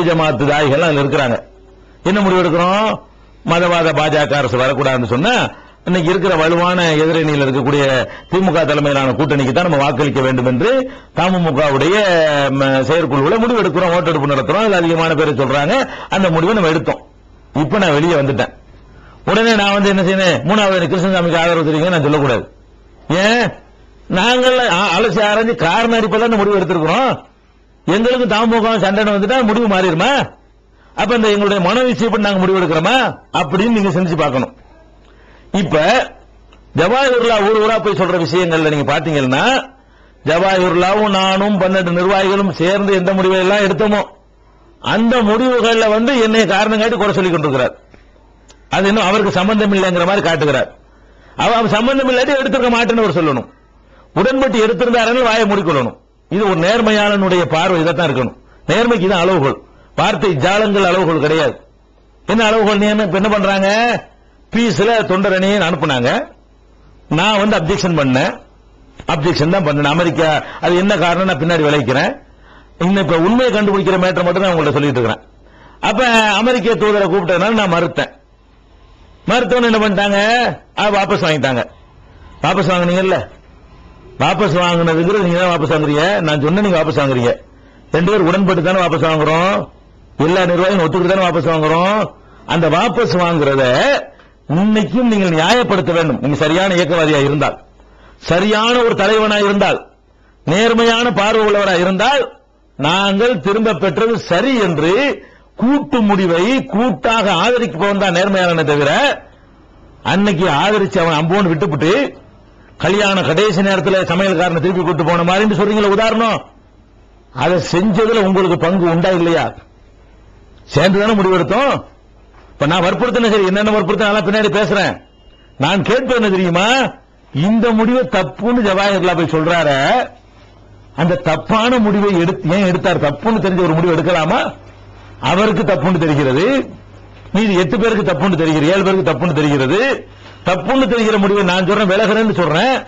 ஜமாத்து தாய்கள் அதில் இருக்கிறாங்க என்ன முடிவு எடுக்கிறோம்? மதவாத பாஜக அரசு வரக்கூடாதுன்னு சொன்னா இன்னைக்கு இருக்கிற வலுவான எதிரணியில் இருக்கக்கூடிய திமுக தலைமையிலான கூட்டணிக்கு தான் நம்ம வாக்களிக்க வேண்டும் என்று தமுமுகவுடைய செயற்குழுவில் முடிவு எடுக்கிறோம் ஓட்டெடுப்பு நடத்துறோம். அதுல அதிகமான பேர் சொல்றாங்க. அந்த முடிவை நம்ம எடுத்தோம். இப்ப நான் வெளியே வந்துட்டேன். உடனே நான் வந்து என்ன செய்யணும் மூணாவது கிருஷ்ணசாமிக்கு ஆதரவு தெரியுங்க நான் சொல்லக்கூடாது. ஏன்? நாங்கள் அலசி ஆராய்ஞ்சு காரணம் அடிப்பதான் முடிவு எடுத்திருக்கிறோம். எங்களுக்கு தாமுக சண்டை வந்துட்டா முடிவு மாறிடுமா? அப்ப இந்த எங்களுடைய மன விஷயப்படி நாங்க முடிவு எடுக்கிறோமா? அப்படின்னு நீங்க சிந்திச்சு பார்க்கணும். இப்ப ஜவாஹிர்லா ஊர் ஊரா போய் சொல்ற விஷயங்கள்ல நீங்க பாத்தீங்கன்னா ஜவாஹிர்லாவும் நானும் பன்னெண்டு நிர்வாகிகளும் சேர்ந்து எந்த முடிவை எல்லாம் எடுத்தோமோ அந்த முடிவுகள்ல வந்து என்னை காரணம் காட்டி குறை சொல்லிக் கொண்டிருக்கிறார். அது இன்னும் அவருக்கு சம்பந்தம் இல்லைங்கிற மாதிரி காட்டுகிறார். அவ அவர் சம்பந்தம் இல்லாட்டி எடுத்துக்க மாட்டேன்னு அவர் சொல்லணும். உடன்பட்டு எடுத்திருந்தாருன்னு வாயை மூடிக்கொள்ளணும் இது ஒரு நேர்மையாளனுடைய பார்வை இதைத்தான் இருக்கணும். நேர்மைக்கு தான் அளவுகோல். வார்த்தை ஜாலங்கள் அளவுகோல் கிடையாது. என்ன அளவுகோல் நீ என்ன என்ன பண்றாங்க? பீஸ்ல தொண்டரணியை அனுப்புனாங்க. நான் வந்து அப்ஜெக்ஷன் பண்ணேன். அப்ஜெக்ஷன் தான் பண்ணேன். அமெரிக்கா அது என்ன காரணம் நான் பின்னாடி விளைக்கிறேன். இன்னும் இப்ப உண்மையை கண்டுபிடிக்கிற மேட்டர் மட்டும் நான் உங்கள்ட்ட சொல்லிட்டு இருக்கிறேன். அப்ப அமெரிக்க தூதரை கூப்பிட்டதுனால நான் மறுத்தேன். மருத்துவன் என்ன பண்ணிட்டாங்க? வாபஸ் வாங்கிட்டாங்க. வாபஸ் வாங்கினீங்கல்ல? வாபஸ் வாங்குனதுங்கிறது நீங்க தான் வாபஸ் வாங்குறீங்க. நான் சொன்ன நீங்க வாபஸ் வாங்குறீங்க. ரெண்டு பேரும் உடன்பட்டு தானே வாபஸ் வாங்குறோம். எல்லா நிர்வாகம் ஒத்துக்கிட்டு தானே வாபஸ் வாங்குறோம். அந்த வாபஸ் வாங்குறத இன்னைக்கும் நீங்கள் நியாயப்படுத்த வேண்டும். நீங்க சரியான இயக்கவாதியா இருந்தால் சரியான ஒரு தலைவனா இருந்தால் நேர்மையான பார்வை உள்ளவரா இருந்தால் நாங்கள் திரும்ப பெற்றது சரி என்று கூட்டு முடிவை கூட்டாக ஆதரிப்பவன் தான் நேர்மையான தவிர அன்னைக்கு ஆதரிச்சு அவன் அம்போன்னு விட்டுப்புட்டு கல்யாண கடைசி நேரத்தில் சமையல்காரனை திருப்பி கூட்டு போன மாதிரி சொல்றீங்களா உதாரணம். அதை செஞ்சதுல உங்களுக்கு பங்கு உண்டா இல்லையா? சேர்ந்துதானே முடிவெடுத்தோம் இப்ப நான் வற்புறுத்தின சரி என்னென்ன வற்புறுத்தின பின்னாடி பேசுறேன். நான் கேட்பது என்ன தெரியுமா? இந்த முடிவை தப்புன்னு ஜவாஹர்லா போய் சொல்றாரு. அந்த தப்பான முடிவை எடுத்து ஏன் எடுத்தார்? தப்புன்னு தெரிஞ்ச ஒரு முடிவு எடுக்கலாமா? அவருக்கு தப்புன்னு தெரிகிறது. மீது எட்டு பேருக்கு தப்புன்னு தெரிகிறது. ஏழு பேருக்கு தப்புன்னு தெரிகிறது. தப்புன்னு தெரிகிற முடிவை நான் சொல்றேன் விலகிறேன்னு சொல்றேன்.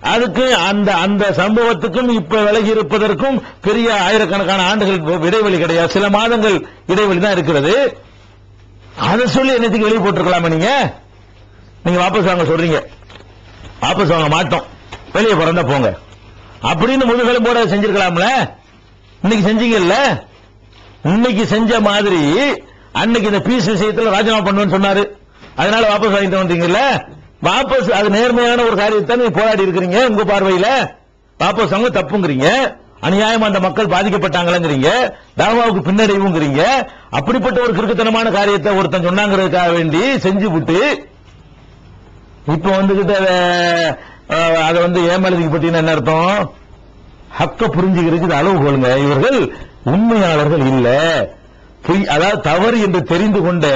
அதுக்கு அந்த அந்த சம்பவத்துக்கும் இப்ப விலகி இருப்பதற்கும் பெரிய ஆயிரக்கணக்கான ஆண்டுகள் இடைவெளி கிடையாது. சில மாதங்கள் இடைவெளி தான் இருக்கிறது. அதை சொல்லி என்னத்துக்கு வெளியே போட்டிருக்கலாமா நீங்க? நீங்க வாபஸ் வாங்க சொல்றீங்க. வாபஸ் வாங்க மாட்டோம். வெளியே பிறந்தா போங்க. அப்படின்னு முதுகலும் போட செஞ்சிருக்கலாம்ல? இன்னைக்கு செஞ்சீங்கல்ல இன்னைக்கு செஞ்ச மாதிரி அன்னைக்கு இந்த பீஸ் விஷயத்தில் ராஜினாமா பண்ணுவேன்னு சொன்னாரு. அதனால வாபஸ் வாங்கிட்டு வந்தீங்கல்ல? வாபஸ் அது நேர்மையான ஒரு காரியத்தை நீங்க போராடி இருக்கிறீங்க உங்க பார்வையில. வாபஸ் அவங்க தப்புங்கிறீங்க. அநியாயமா அந்த மக்கள் பாதிக்கப்பட்டாங்களங்கிறீங்க. தாவாவுக்கு பின்னடைவுங்கிறீங்க. அப்படிப்பட்ட ஒரு கிறுக்குத்தனமான காரியத்தை ஒருத்தன் சொன்னாங்கிறதுக்காக வேண்டி செஞ்சு விட்டு இப்ப வந்துகிட்ட அதை வந்து ஏமாளதிக்கு பட்டின என்ன அர்த்தம்? ஹக்க புரிஞ்சுக்கிறதுக்கு அளவு கொள்ளுங்க இவர்கள் உண்மையாளர்கள் இல்ல. அதாவது தவறு என்று தெரிந்து கொண்டு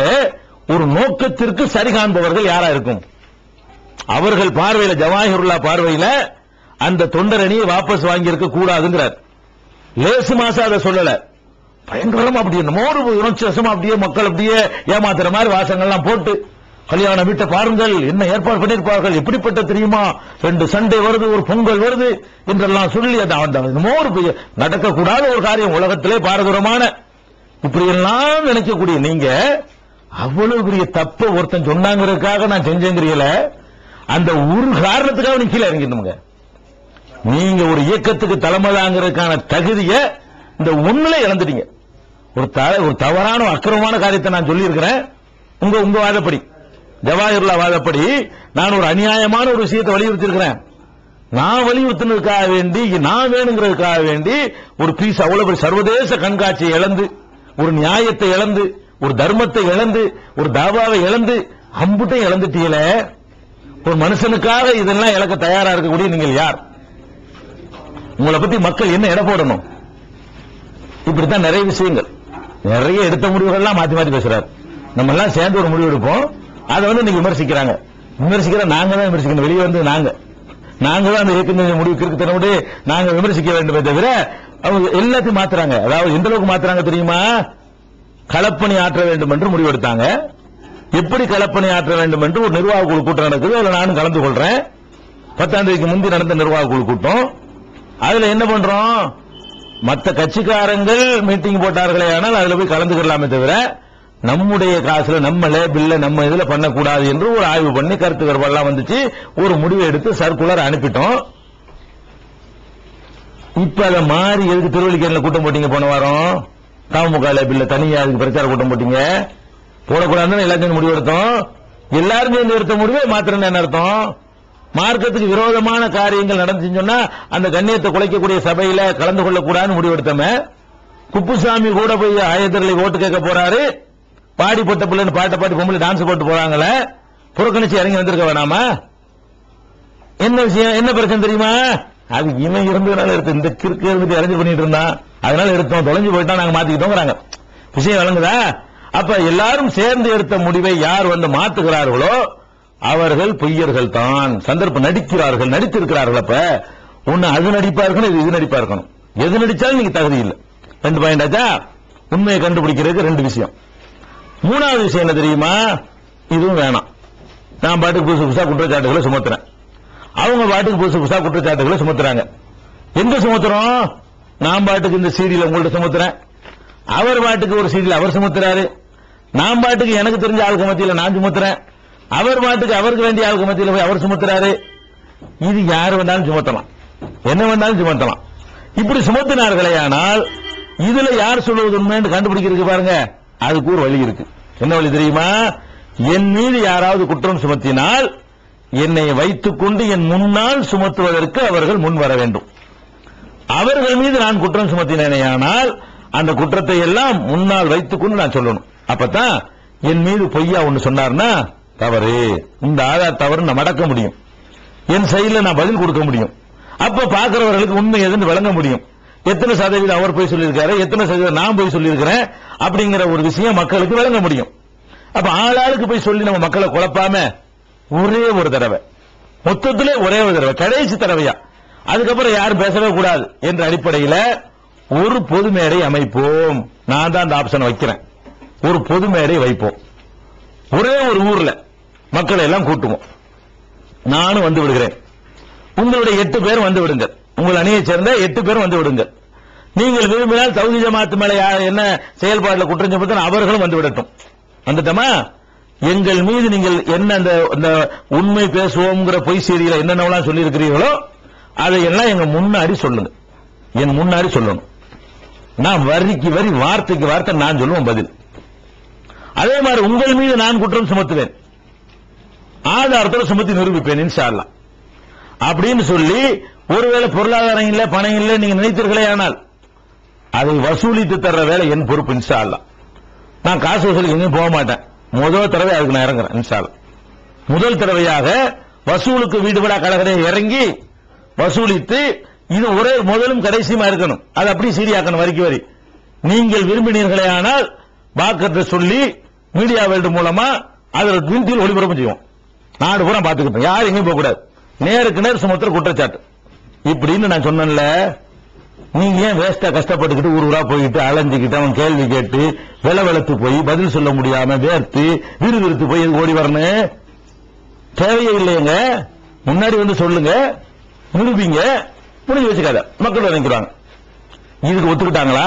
ஒரு நோக்கத்திற்கு சரி காண்பவர்கள் யாரா இருக்கும்? அவர்கள் பார்வையில ஜவாஹிருல்லா பார்வையில அந்த தொண்டரணியை வாபஸ் வாங்கியிருக்க கூடாதுங்கிறார். லேசு மாசம் அதை சொல்லல. பயங்கரமா அப்படி என்னமோ ஒரு உணர்ச்சிவசமா அப்படியே மக்கள் அப்படியே ஏமாத்துற மாதிரி வாசங்கள்லாம் போட்டு கல்யாண வீட்டை பாருங்கள் என்ன ஏற்பாடு பண்ணியிருப்பார்கள் எப்படிப்பட்ட தெரியுமா? ரெண்டு சண்டே வருது ஒரு பொங்கல் வருது என்றெல்லாம் சொல்லி அது அந்த என்னமோ ஒரு நடக்கக்கூடாத ஒரு காரியம் உலகத்திலே பாரதூரமான இப்படி எல்லாம் நினைக்கக்கூடிய நீங்க அவ்வளவு பெரிய தப்ப ஒருத்தன் சொன்னாங்கிறதுக்காக நான் செஞ்சேங்கிறீங்கள அந்த ஒரு காரணத்துக்காக நீ கீழே இறங்கிடணுங்க. நீங்க ஒரு இயக்கத்துக்கு தலைமைதாங்கிறதுக்கான தகுதியை இந்த ஒண்ணுல இழந்துட்டீங்க. ஒரு த- ஒரு தவறான அக்கிரமமான காரியத்தை நான் சொல்லியிருக்கிறேன். உங்க உங்க வாதப்படி. ஜவாஹர்லா வாதப்படி நான் ஒரு அநியாயமான ஒரு விஷயத்தை வலியுறுத்திருக்கிறேன் நான் வலியுறுத்தினதுக்காக வேண்டி நான் வேணுங்கிறதுக்காக வேண்டி ஒரு பீஸ் அவ்வளவு பெரிய சர்வதேச கண்காட்சியை இழந்து ஒரு நியாயத்தை இழந்து ஒரு தர்மத்தை இழந்து ஒரு தாபாவை இழந்து அம்புட்டையும் இழந்துட்டீங்களே? ஒரு மனுஷனுக்காக இதெல்லாம் இழக்க தயாரா இருக்கக்கூடிய நீங்கள் யார்? உங்களை பத்தி மக்கள் என்ன இட போடணும்? இப்படித்தான் நிறைய விஷயங்கள். நிறைய எடுத்த முடிவுகள்லாம் மாத்தி மாத்தி பேசுறாரு. நம்ம எல்லாம் சேர்ந்து ஒரு முடிவு எடுப்போம். அதை வந்து நீங்க விமர்சிக்கிறாங்க. விமர்சிக்கிற நாங்க தான் விமர்சிக்கணும். வெளியே வந்து நாங்க. நாங்க தான் அந்த இயக்குநர் முடிவுக்கு இருக்குத்தனோடு நாங்க விமர்சிக்க வேண்டுமே தவிர அவங்க எல்லாத்தையும் மாத்துறாங்க. அதாவது எந்த அளவுக்கு மாத்துறாங்க தெரியுமா? களப்பணி ஆற்ற வேண்டும் என்று முடிவெடுத்தாங்க. எப்படி களப்பணி ஆற்ற வேண்டும் என்று ஒரு நிர்வாக குழு கூட்டம் நடக்குது. அதுல நானும் கலந்து கொள்றேன். பத்தாம் தேதிக்கு முந்தி நடந்த நிர்வாக குழு கூட்டம். அதுல என்ன பண்றோம்? மற்ற கட்சிக்காரங்கள் மீட்டிங் போட்டார்களே ஆனால் அதுல போய் கலந்துக்கலாமே தவிர நம்முடைய காசுல நம்ம லேபிள்ல நம்ம இதுல பண்ணக்கூடாது என்று ஒரு ஆய்வு பண்ணி கருத்து வேறுபாடுலாம் வந்துச்சு. ஒரு முடிவை எடுத்து சர்க்குலர் அனுப்பிட்டோம். இப்ப அதை மாறி எதுக்கு திருவள்ளிக்கேரில் கூட்டம் போட்டீங்க போன வாரம்? தாமுக லேபிள்ல தனியா அதுக்கு பிரச்சார கூட்டம் போட்டீங்க. போடக்கூடாதுன்னு எல்லாத்தையும் முடிவு எடுத்தோம் எல்லாரும் சேர்ந்து எடுத்த முடிவே மாத்திரம் என்ன அர்த்தம்? மார்க்கத்துக்கு விரோதமான காரியங்கள் நடந்துச்சுன்னு சொன்னா அந்த கண்ணியத்தை குலைக்கக்கூடிய சபையில கலந்து கொள்ளக்கூடாதுன்னு முடிவெடுத்தமே. குப்புசாமி கூட போய் ஆயத்தர்களை ஓட்டு கேட்க போறாரு. பாடி போட்ட பிள்ளைன்னு பாட்டை பாடி பொம்பளை டான்ஸ் போட்டு போறாங்களே. புறக்கணிச்சு இறங்கி வந்திருக்க வேணாமா? என்ன விஷயம்? என்ன பிரச்சனை தெரியுமா? அது இவன் இருந்ததுனால இருக்கு. இந்த கிறுக்கு இருந்துட்டு இறங்கி பண்ணிட்டு இருந்தான். அதனால எடுத்தோம் தொலைஞ்சு போயிட்டா நாங்க மாத்திக்கிட்டோங்கிறாங்க. விஷயம் விளங்குதா? அப்ப எல்லாரும் சேர்ந்து எடுத்த முடிவை யார் வந்து மாத்துகிறார்களோ அவர்கள் பொய்யர்கள் தான். சந்தர்ப்பம் நடிக்கிறார்கள் நடித்திருக்கிறார்கள் அப்ப ஒண்ணு அது நடிப்பா இருக்கணும் இது இது நடிப்பா இருக்கணும். எது நடிச்சாலும் நீங்க தகுதி இல்லை. ரெண்டு பாயிண்ட் ஆச்சா? உண்மையை கண்டுபிடிக்கிறதுக்கு ரெண்டு விஷயம். மூணாவது விஷயம் என்ன தெரியுமா? இதுவும் வேணாம். நான் பாட்டுக்கு புதுசு புதுசா குற்றச்சாட்டுகளை சுமத்துறேன். அவங்க பாட்டுக்கு புதுசு புதுசா குற்றச்சாட்டுகளை சுமத்துறாங்க. எங்க சுமத்துறோம்? நான் பாட்டுக்கு இந்த சீடியில உங்கள்ட்ட சுமத்துறேன். அவர் பாட்டுக்கு ஒரு சீடியில் அவர் சுமத்துறாரு. நான் பாட்டுக்கு எனக்கு தெரிஞ்ச ஆளுக்கு மத்தியில் நான் சுமத்துறேன். அவர் பாட்டுக்கு அவருக்கு வேண்டிய ஆளுக்கு மத்தியில் போய் அவர் சுமத்துறாரு. இது யார் வேண்டாலும் சுமத்தலாம். என்ன வேண்டாலும் சுமத்தலாம். இப்படி சுமத்தினார்களே ஆனால் இதுல யார் சொல்வது உண்மைன்னு கண்டுபிடிக்கிறதுக்கு பாருங்க. அதுக்கு ஒரு வழி இருக்கு. என்ன வழி தெரியுமா? என் மீது யாராவது குற்றம் சுமத்தினால் என்னை வைத்துக் கொண்டு என் முன்னால் சுமத்துவதற்கு அவர்கள் முன் வர வேண்டும். அவர்கள் மீது நான் குற்றம் சுமத்தினேனால் அந்த குற்றத்தை எல்லாம் முன்னால் வைத்துக்கொண்டு நான் சொல்லணும். அப்பதான் என் மீது பொய்யா ஒன்று சொன்னார்னா தவறு. இந்த ஆதார் தவறு நான் மடக்க முடியும். என் செயலில் நான் பதில் கொடுக்க முடியும். அப்ப பாக்குறவர்களுக்கு உண்மை எதுன்னு விளங்க முடியும். எத்தனை சதவீதம் அவர் போய் சொல்லியிருக்காரு எத்தனை சதவீதம் நான் போய் சொல்லியிருக்கிறேன் அப்படிங்கிற ஒரு விஷயம் மக்களுக்கு விளங்க முடியும். அப்ப ஆளாளுக்கு போய் சொல்லி நம்ம மக்களை குழப்பாம ஒரே ஒரு தடவை. மொத்தத்திலே ஒரே ஒரு தடவை கடைசி தடவையா? அதுக்கப்புறம் யாரும் பேசவே கூடாது என்ற அடிப்படையில் ஒரு பொது மேடை அமைப்போம். நான் தான் அந்த ஆப்ஷன் வைக்கிறேன். ஒரு பொது மேடை வைப்போம். ஒரே ஒரு ஊர்ல மக்களை எல்லாம் கூட்டுவோம். நானும் வந்து விடுகிறேன். உங்களுடைய எட்டு பேரும் வந்து விடுங்கள். உங்கள் அணியை சேர்ந்த எட்டு பேரும் வந்து விடுங்கள். நீங்கள் விரும்பினால் சவுதி ஜமாத்து மேல யார் என்ன செயல்பாடுல குற்றம் சுமத்தின அவர்களும் வந்து விடட்டும். வந்துட்டோமா? எங்கள் மீது நீங்கள் என்ன அந்த அந்த உண்மை பேசுவோங்கிற பொய் செய்தியில என்னென்னலாம் சொல்லியிருக்கிறீர்களோ அதையெல்லாம் எங்க முன்னாடி சொல்லுங்க. என் முன்னாடி சொல்லணும். நான் வரிக்கு வரி வார்த்தைக்கு வார்த்தை நான் சொல்லுவேன் பதில். அதே மாதிரி உங்கள் மீது நான் குற்றம் சுமத்துவேன். ஆதாரத்தோட சுமத்தி நிரூபிப்பேன் இன்ஷா அப்படின்னு சொல்லி ஒருவேளை பொருளாதாரம் இல்லை பணம் இல்லை நீங்க நினைத்தீர்களே ஆனால் அதை வசூலித்து தர்ற வேலை என் பொறுப்பு இன்ஷா நான் காசு வசூலுக்கு எங்கேயும் போக மாட்டேன். முதல் தடவை அதுக்கு நான் இறங்குறேன் இன்ஷா முதல் தடவையாக வசூலுக்கு வீடு விழா கழகரை இறங்கி வசூலித்து இது ஒரே முதலும் கடைசியுமா இருக்கணும். அது அப்படி சீரியாக்கணும் வரிக்கு வரி. நீங்கள் விரும்பினீர்களே ஆனால் வாக்கத்தை சொல்லி மீடியா வேல்டு மூலமா அதில் விண்தில் ஒளிபரப்பு செய்வோம். நாடு பூரா பாத்துக்கிட்டோம் யாரும் எங்கேயும் போக கூடாது நேருக்கு நேர் சுமத்துற குற்றச்சாட்டு. இப்படின்னு நான் சொன்னேன்ல நீங்க ஏன் வேஸ்டா கஷ்டப்பட்டுக்கிட்டு ஊர் ஊரா போயிட்டு அலைஞ்சுக்கிட்டு அவன் கேள்வி கேட்டு வில வெளத்து போய் பதில் சொல்ல முடியாம வேர்த்து விறுவிறுத்து போய் ஓடி வரணும்? தேவையே இல்லையங்க. முன்னாடி வந்து சொல்லுங்க. நிரூபிங்க முடிஞ்சு வச்சுக்காத. மக்கள் நினைக்கிறாங்க. இதுக்கு ஒத்துக்கிட்டாங்களா?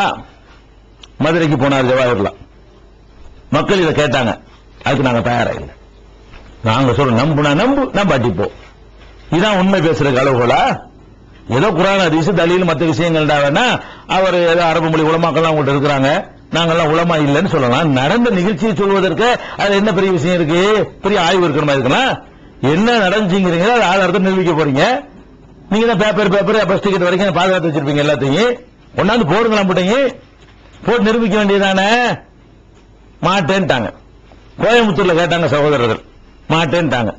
மதுரைக்கு போனார் ஜவாஹர்லாம் மக்கள் இதை கேட்டாங்க. அதுக்கு நாங்க தயாரா இல்லை. நாங்க சொல்றோம் நம்புனா நம்பு நம்பாட்டி போ. இதான் உண்மை பேசுற அளவுகளா ஏதோ குரான் அதிசு தலியில் மற்ற விஷயங்கள்டா வேணா அவர் ஏதோ அரபு மொழி உலமாக்கெல்லாம் உங்கள்ட்ட இருக்கிறாங்க. நாங்கெல்லாம் உலமா இல்லைன்னு சொல்லலாம். நடந்த நிகழ்ச்சியை சொல்வதற்கு அது என்ன பெரிய விஷயம் இருக்கு? பெரிய ஆய்வு இருக்கிற மாதிரி இருக்கலாம் என்ன நடந்துச்சுங்கிறீங்க அது ஆதாரத்தை நிரூபிக்க போறீங்க. நீங்க தான் பேப்பர் பேப்பர் பஸ் டிக்கெட் வரைக்கும் பாதுகாத்து வச்சிருப்பீங்க எல்லாத்தையும். ஒன்னாந்து போடுங்க போட்டீங்க. போட்டு நிரூபிக்க வேண்டியதானே? மாட்டேன்ட்டாங்க. கோயம்புத்தூர்ல கேட்டாங்க சகோதரர்கள். மாட்டேன்ட்டாங்க.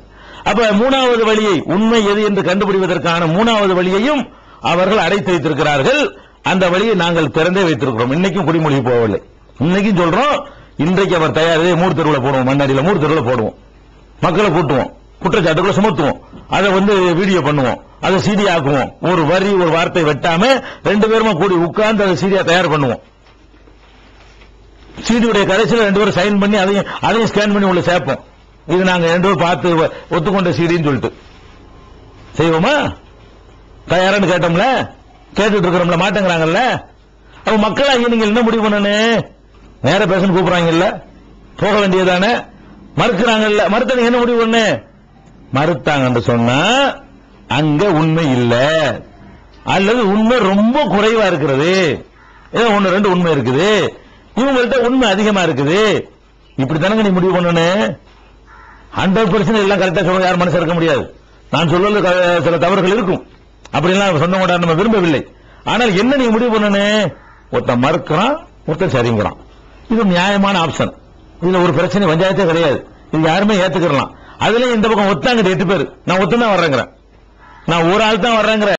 அப்ப மூணாவது வழியை உண்மை எது என்று கண்டுபிடிப்பதற்கான மூணாவது வழியையும் அவர்கள் அடைத்து வைத்திருக்கிறார்கள். அந்த வழியை நாங்கள் திறந்தே வைத்திருக்கிறோம். இன்னைக்கும் குடிமொழி போகவில்லை. இன்னைக்கும் சொல்றோம் இன்றைக்கு அவர் தயார் மூர் தெருவில் போடுவோம். மண்ணடியில் மூர் தெருவில் போடுவோம். மக்களை கூட்டுவோம். குற்றச்சாட்டுகளை சுமத்துவோம். அதை வந்து வீடியோ பண்ணுவோம். அதை சிடி ஆக்குவோம் ஒரு வரி ஒரு வார்த்தை வெட்டாம ரெண்டு பேருமா கூடி உட்கார்ந்து அதை சீடியா தயார் பண்ணுவோம். சீடியுடைய கடைசியில் ரெண்டு பேரும் சைன் பண்ணி அதையும் அதையும் ஸ்கேன் பண்ணி உள்ள சேர்ப்போம். இது நாங்க ரெண்டு பேரும் பார்த்து ஒத்துக்கொண்ட சீடின்னு சொல்லிட்டு. செய்வோமா? தயாரான்னு கேட்டோம்ல? கேட்டுட்டு இருக்கிறோம்ல மாட்டேங்கிறாங்கல்ல? அப்ப மக்களாகி நீங்க என்ன முடிவு பண்ணணும் நேர பேசணும் கூப்பிடுறாங்கல்ல? போக வேண்டியதானே மறுக்கிறாங்கல்ல? மறுத்த நீங்க என்ன முடிவு பண்ணு? மறுத்தாங்கன்னு சொன்னா அங்க உண்மை இல்ல. அல்லது உண்மை ரொம்ப குறைவா இருக்கிறது. ஏதோ ஒன்னு ரெண்டு உண்மை இருக்குது. இவங்கள்ட்ட உண்மை அதிகமா இருக்குது. இப்படி தானங்க நீ முடிவு பண்ணணும் ஹண்ட்ரட் பர்சன்ட் எல்லாம் கரெக்டா சொல்ல யாரும் மனசு இருக்க முடியாது. நான் சொல்ல சில தவறுகள் இருக்கும். அப்படிலாம் சொன்ன கூட நம்ம விரும்பவில்லை. ஆனால் என்ன நீ முடிவு பண்ணணும் ஒருத்தன் மறுக்கிறான் ஒருத்தன் சரிங்கிறான். இது நியாயமான ஆப்ஷன் இதுல ஒரு பிரச்சனை பஞ்சாயத்தே கிடையாது. இது யாருமே ஏத்துக்கலாம் அதுல இந்த பக்கம் ஒத்தாங்க எட்டு பேர். நான் ஒத்துதான் வர்றேங்கிறேன். நான் ஒரு ஆள் தான் வர்றேங்கிற